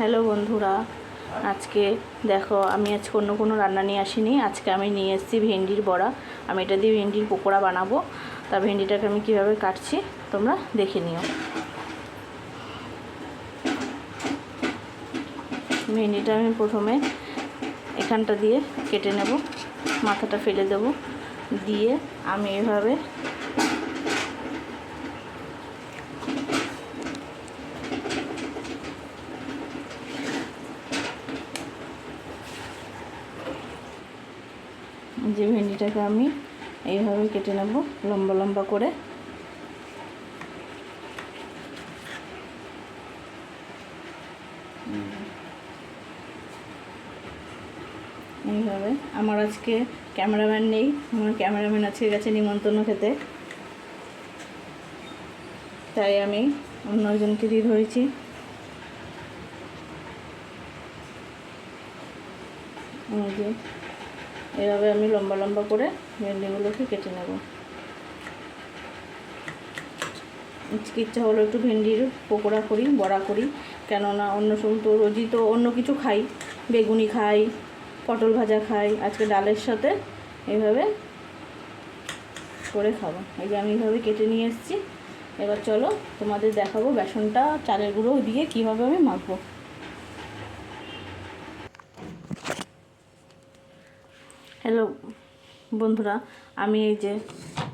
Hello বন্ধুরা, আজকে দেখো, আমি আজকে অন্য কোনো রান্না নিয়ে আসিনি। আজকে আমি নিয়ে এসেছি ভেন্ডির বড়া। আমি এটা দিয়ে ভেন্ডির পকোড়া বানাবো। তা ভেন্ডিটাকে আমি কীভাবে কাটছি, তোমরা দেখে নিও। ভেন্ডিটা আমি প্রথমে এখানটা দিয়ে কেটে নেব, মাথাটা ফেলে দেব। দিয়ে আমি এভাবে যে ভেন্ডিটাকে আমি এইভাবে কেটে নেব লম্বা লম্বা করে। এইভাবে। আমার আজকে ক্যামেরাম্যান নেই, আমার ক্যামেরাম্যান আজকে গেছে নিমন্ত্রণ খেতে। তাই আমি অন্য একজনকে দিয়ে ধরেছি। যে এভাবে আমি লম্বা লম্বা করে ভেন্ডিগুলোকে কেটে নেব। ইচ্ছা হলো একটু ভেন্ডির পকোড়া করি, বড়া করি, কেননা অন্য সময় তো রোজই তো অন্য কিছু খাই, বেগুনি খাই, পটল ভাজা খাই, আজকে ডালের সাথে এইভাবে করে খাব। এই যে আমি এইভাবে কেটে নিয়ে এসেছি। এবার চলো তোমাদের দেখাবো বেসনটা, চালের গুঁড়ো দিয়ে কীভাবে আমি মাখবো। হ্যালো বন্ধুরা, আমি এই যে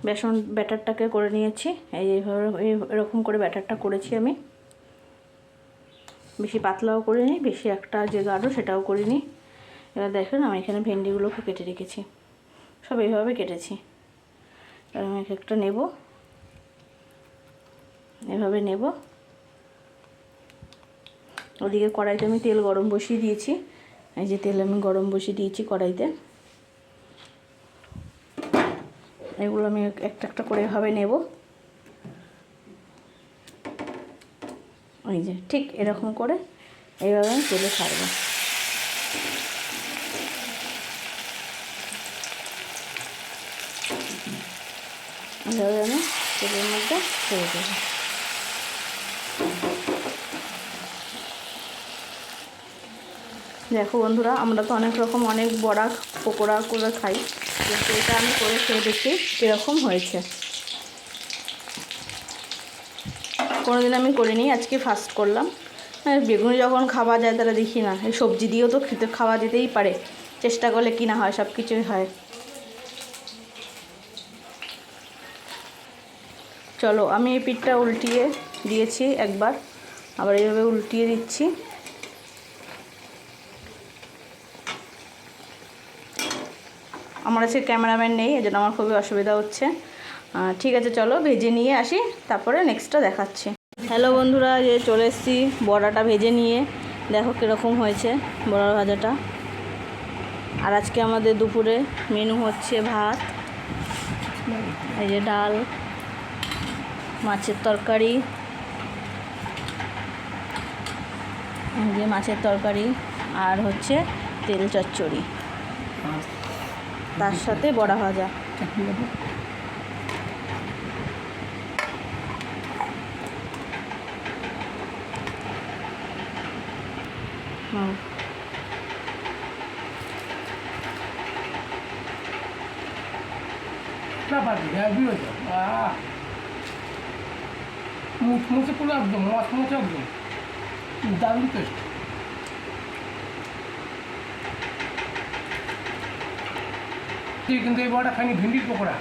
বেসন ব্যাটারটাকে করে নিয়েছি। এই এইভাবে, এই- এরকম করে ব্যাটারটা করেছি আমি। বেশি পাতলাও করিনি, বেশি একটা যে গাঢ় সেটাও করিনি। এবার দেখেন, আমি এখানে ভেন্ডিগুলোকে কেটে রেখেছি। সব এইভাবে কেটেছি। আমি এক একটা নেব। এভাবে নেব। ওদিকে কড়াইতে আমি তেল গরম বসিয়ে দিয়েছি। এই যে তেল আমি গরম বসিয়ে দিয়েছি কড়াইতে। এগুলো আমি একটা একটা করে এভাবে নেব। ওই যে, ঠিক এরকম করে এইভাবে আমি তেলে ছাড়বো। এইভাবে আমি তেলের মধ্যে ছেড়ে দেবো। দেখো বন্ধুরা, আমরা তো অনেক রকম অনেক বড়া পকোড়া করে খাই। কিন্তু এটা আমি করে খেয়ে দেখি কীরকম হয়েছে। কোনোদিন আমি করিনি, আজকে ফার্স্ট করলাম। বেগুনি যখন খাওয়া যায় তাহলে দেখি না, এই সবজি দিয়েও তো খেতে, খাওয়া যেতেই পারে। চেষ্টা করলে কি না হয়, সব কিছুই হয়। চলো, আমি এই পিঠটা উল্টিয়ে দিয়েছি একবার। আবার এইভাবে উল্টিয়ে দিচ্ছি। আমার আজকে ক্যামেরাম্যান নেই, এজন্য আমার খুবই অসুবিধা হচ্ছে। ঠিক আছে, চলো ভেজে নিয়ে আসি, তারপরে নেক্সটটা দেখাচ্ছি। হ্যালো বন্ধুরা যে চলে এসেছি বড়াটা ভেজে নিয়ে। দেখো কীরকম হয়েছে বড়া ভাজাটা। আর আজকে আমাদের দুপুরে মেনু হচ্ছে ভাত, এই যে ডাল, মাছের তরকারি, এই যে মাছের তরকারি, আর হচ্ছে তেল চচ্চড়ি। তার সাথে বড়া ভাজা। আহ। মুচমুচে পুরো একদম মচমচে একদম। দারুণ টেস্ট কিন্তু এই বড়টা খাইনি, ভেন্ডির পকোড়া।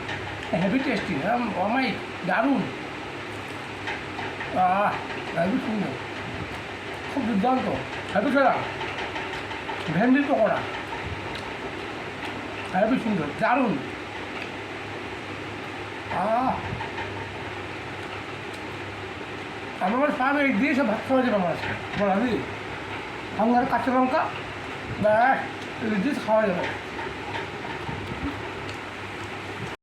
হেভি টেস্টি অমাই দারুণ। আহ সুন্দর। খুব দুর্দান্ত। হেভি খেলা ভেন্ডির পকোড়া। হেভি সুন্দর, দারুণ। আহ। আমার পাবে এই দিয়ে সব ভাত খাওয়া যাবে আমার আজকে। বলা দি আমার কাঁচা লঙ্কা, ব্যাস দিয়ে খাওয়া যাবে।